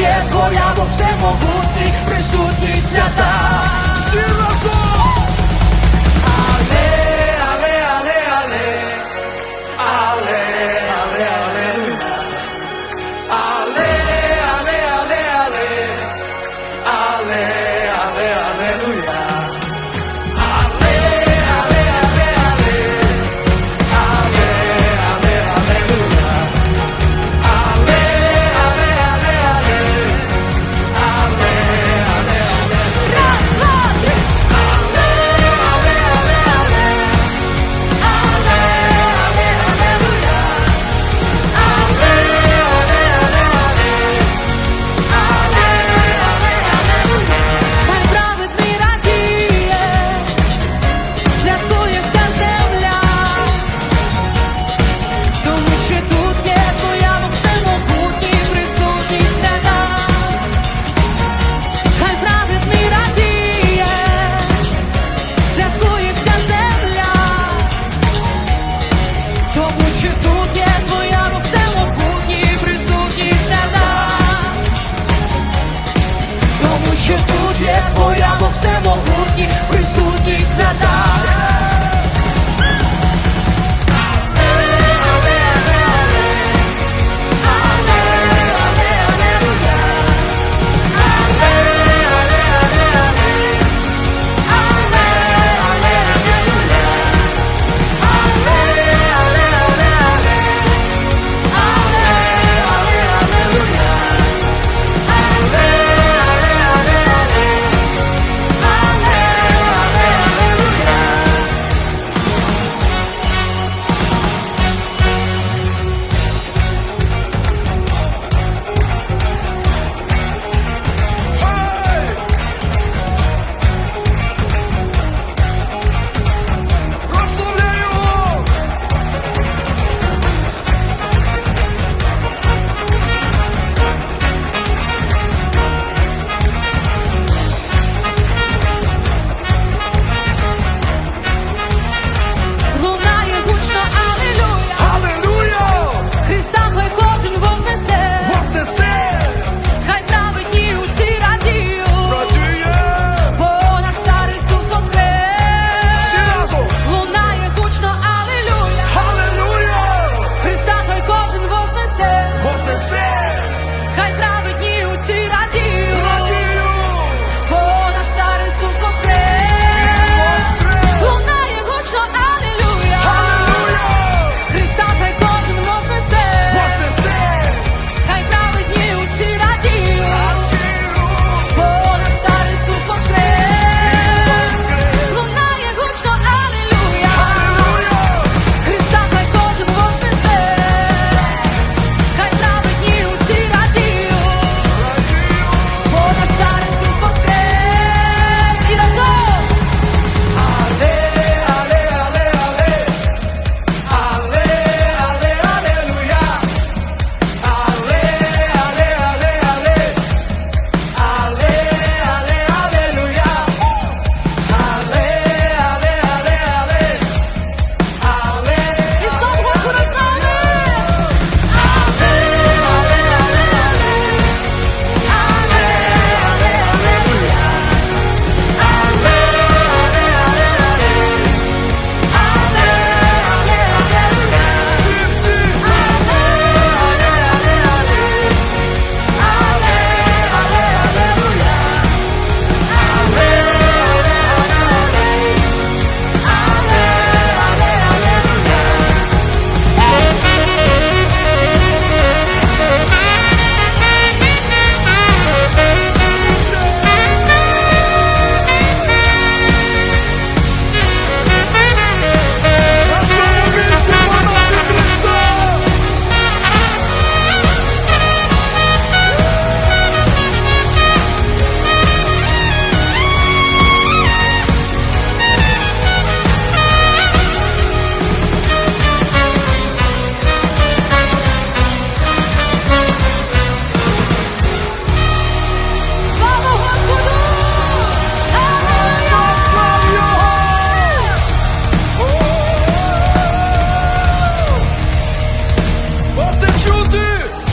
є твоя бо всемогутній, присутність свята. Всі разом! Тут є твоя все могутні присутність одна? Тому що тут є твоя все могутність присутність свята. Was denn Shooty?